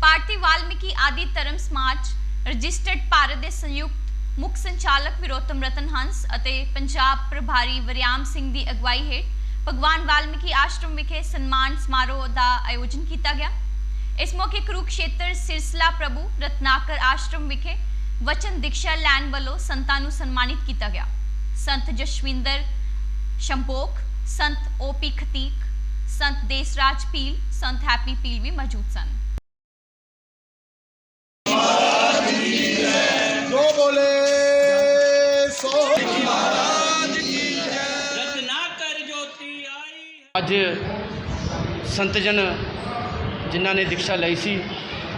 ਭਾਰਤੀ ਵਾਲਮੀਕੀ ਆਦਿ ਧਰਮ ਸਮਾਜ, ਰਜਿਸਟਰਡ ਭਾਰਤ ਦੇ ਸੰਯੁਕਤ ਮੁੱਖ ਸੰਚਾਲਕ ਵਿਰੋਤਮ ਰਤਨ ਹੰਸ ਅਤੇ ਪੰਜਾਬ ਪ੍ਰਭਾਰੀ ਵਰਿਆਮ ਸਿੰਘ ਦੀ ਅਗਵਾਈ ਹੇਠ ਭਗਵਾਨ ਵਾਲਮੀਕੀ ਆਸ਼ਰਮ ਵਿਖੇ ਸਨਮਾਨ ਸਮਾਰੋਹ ਦਾ ਆਯੋਜਨ ਕੀਤਾ ਗਿਆ। ਇਸ ਮੌਕੇ ਕੁਰੂਕਸ਼ੇਤਰ ਸਿਰਸਲਾ ਪ੍ਰਭੂ ਰਤਨਾਕਰ ਆਸ਼ਰਮ ਵਿਖੇ ਵਚਨ ਦੀਕਸ਼ਾ ਲੈਣ ਵੱਲੋਂ ਸੰਤਾਂ ਨੂੰ ਸਨਮਾਨਿਤ ਕੀਤਾ ਗਿਆ। ਸੰਤ ਜਸ਼ਵਿੰਦਰ ਸ਼ੰਪੋਕ, ਸੰਤ ਓਪੀ ਖਤੀਕ, ਸੰਤ ਦੇਸਰਾਜ ਪੀਲ ਸੰਤ ਹੈਪੀ ਪੀਲ ਵੀ ਮੌਜੂਦ ਸਨ। ਅੱਜ ਸੰਤਜਨ ਜਿਨ੍ਹਾਂ ਨੇ ਦੀਕਸ਼ਾ ਲਈ ਸੀ,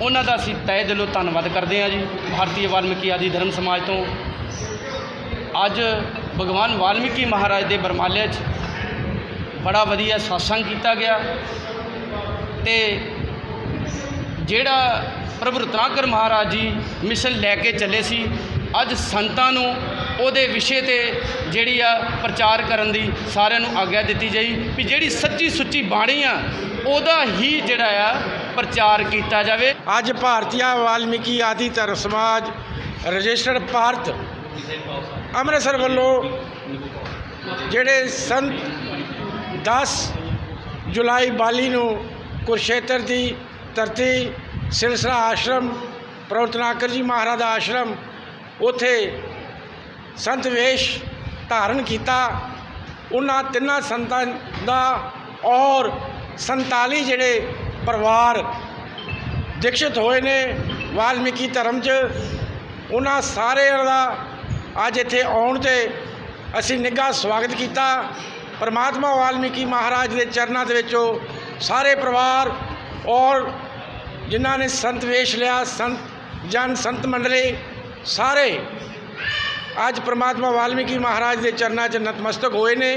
ਉਹਨਾਂ ਦਾ ਅਸੀਂ ਤਹਿ ਦਿਲੋਂ ਧੰਨਵਾਦ ਕਰਦੇ ਹਾਂ ਜੀ, ਭਾਰਤੀ ਵਾਲਮੀਕੀ ਆਦਿ ਧਰਮ ਸਮਾਜ ਤੋਂ। ਅੱਜ ਭਗਵਾਨ ਵਾਲਮੀਕੀ ਮਹਾਰਾਜ ਦੇ ਬਰਮਾਲਿਆ 'ਚ ਬੜਾ ਵਧੀਆ satsang ਕੀਤਾ ਗਿਆ ਤੇ ਜਿਹੜਾ ਪ੍ਰਭੂ ਰਤਨਾਕਰ ਮਹਾਰਾਜ ਜੀ ਮਿਸ਼ਨ ਲੈ ਕੇ ਚੱਲੇ ਸੀ, ਅੱਜ ਸੰਤਾਂ ਨੂੰ ਉਹਦੇ ਵਿਸ਼ੇ ਤੇ ਜਿਹੜੀ ਆ ਪ੍ਰਚਾਰ ਕਰਨ ਦੀ ਸਾਰਿਆਂ ਨੂੰ ਆਗਿਆ ਦਿੱਤੀ ਜਾਈ ਵੀ ਜਿਹੜੀ ਸੱਚੀ ਸੁੱਚੀ ਬਾਣੀ ਆ, ਉਹਦਾ ਹੀ ਜਿਹੜਾ ਆ ਪ੍ਰਚਾਰ ਕੀਤਾ ਜਾਵੇ। ਅੱਜ ਭਾਰਤੀਆ ਵਾਲਮੀਕੀ ਆਦਿ ਧਰਮ ਸਮਾਜ, ਰਜਿਸਟਰਡ ਭਾਰਤ, ਅੰਮ੍ਰਿਤਸਰ ਵੱਲੋਂ ਜਿਹੜੇ ਸੰਤ 10 ਜੁਲਾਈ 22 ਨੂੰ ਕੁਰਸ਼ੇਤਰ ਦੀ ਧਰਤੀ ਸਿਲਸਿਲਾ ਆਸ਼ਰਮ ਪ੍ਰਵਤਨਾਕਰ ਜੀ ਮਹਾਰਾਜ ਦਾ ਆਸ਼ਰਮ, ਉਥੇ ਸੰਤ ਵੇਸ਼ ਧਾਰਨ ਕੀਤਾ। ਉਹਨਾਂ ਤਿੰਨਾਂ ਸੰਤਾਂ ਦਾ ਔਰ 47 ਜਿਹੜੇ ਪਰਿਵਾਰ ਦੀਕਸ਼ਿਤ ਹੋਏ ਨੇ ਵਾਲਮੀਕੀ ਧਰਮ 'ਚ, ਉਹਨਾਂ ਸਾਰਿਆਂ ਦਾ ਅੱਜ ਇੱਥੇ ਆਉਣ ਤੇ ਅਸੀਂ ਨਿੱਘਾ ਸਵਾਗਤ ਕੀਤਾ। ਪਰਮਾਤਮਾ ਵਾਲਮੀਕੀ ਮਹਾਰਾਜ ਦੇ ਚਰਨਾਂ ਦੇ ਵਿੱਚੋਂ ਸਾਰੇ ਪਰਿਵਾਰ ਔਰ ਜਿਨ੍ਹਾਂ ਨੇ ਸੰਤ ਵੇਸ਼ ਲਿਆ, ਸੰਤ ਜਨ ਸੰਤ ਮੰਡਲੀ ਸਾਰੇ ਅੱਜ ਪ੍ਰਮਾਤਮਾ ਵਾਲਮੀਕੀ ਮਹਾਰਾਜ ਦੇ ਚਰਨਾਂ 'ਚ ਨਤਮਸਤਕ ਹੋਏ ਨੇ